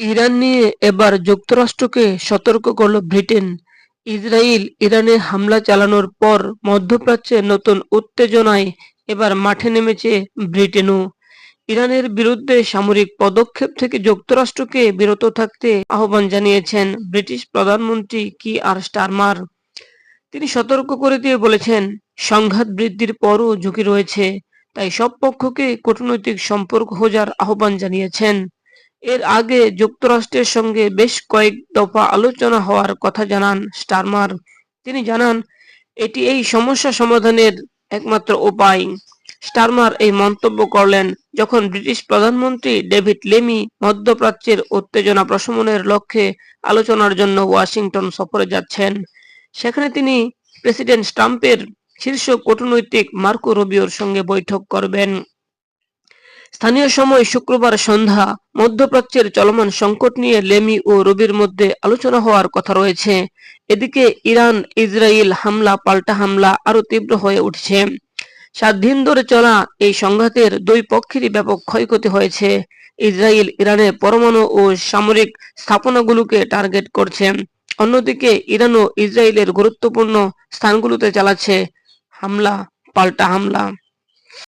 Iran নিয়ে এবার যুক্তরাষ্ট্রকে সতর্ক করল ব্রিটেন। ইসরায়েল ইরানে হামলা চালানোর পর মধ্যপ্রাচ্যে নতুন উত্তেজনায় এবার মাঠে নেমেছে ব্রিটেনও। ইরানের বিরুদ্ধে সামরিক পদক্ষেপ থেকে যুক্তরাষ্ট্রকে বিরত থাকতে আহ্বান জানিয়েছেন ব্রিটিশ প্রধানমন্ত্রী কি আর স্টারমার। তিনি সতর্ক করে দিয়ে বলেছেন, সংঘাত বৃদ্ধির পরও ঝুঁকি রয়েছে, তাই সব পক্ষকে কূটনৈতিক সম্পর্ক খোঁজার আহ্বান জানিয়েছেন। এর আগে যুক্তরাষ্ট্রের সঙ্গে বেশ কয়েক দফা আলোচনা হওয়ার কথা জানান স্টারমার। তিনি জানান, এটি এই সমস্যা সমাধানের একমাত্র উপায়। স্টারমার এই মন্তব্য করলেন, যখন ব্রিটিশ প্রধানমন্ত্রী ডেভিড লেমি মধ্যপ্রাচ্যের উত্তেজনা প্রশমনের লক্ষ্যে আলোচনার জন্য ওয়াশিংটন সফরে যাচ্ছেন, সেখানে তিনি প্রেসিডেন্ট ট্রাম্পের শীর্ষ কূটনৈতিক মার্কো রুবিওর সঙ্গে বৈঠক করবেন। স্থানীয় সময় শুক্রবার সন্ধ্যা মধ্যপ্রাচ্যের চলমান সংকট নিয়ে লেমি ও রবির মধ্যে আলোচনা হওয়ার কথা রয়েছে। এদিকে ইরান, ইসরায়েল হামলা, পাল্টা হামলা আরও তীব্র হয়ে উঠছে। সাত দিন ধরে চলা এই সংঘাতের দুই পক্ষেরই ব্যাপক ক্ষয়ক্ষতি হয়েছে। ইসরায়েল ইরানের পরমাণু ও সামরিক স্থাপনাগুলোকে টার্গেট করছে। অন্যদিকে ইরানও ইসরায়েলের গুরুত্বপূর্ণ স্থানগুলোতে চালাচ্ছে হামলা, পাল্টা হামলা।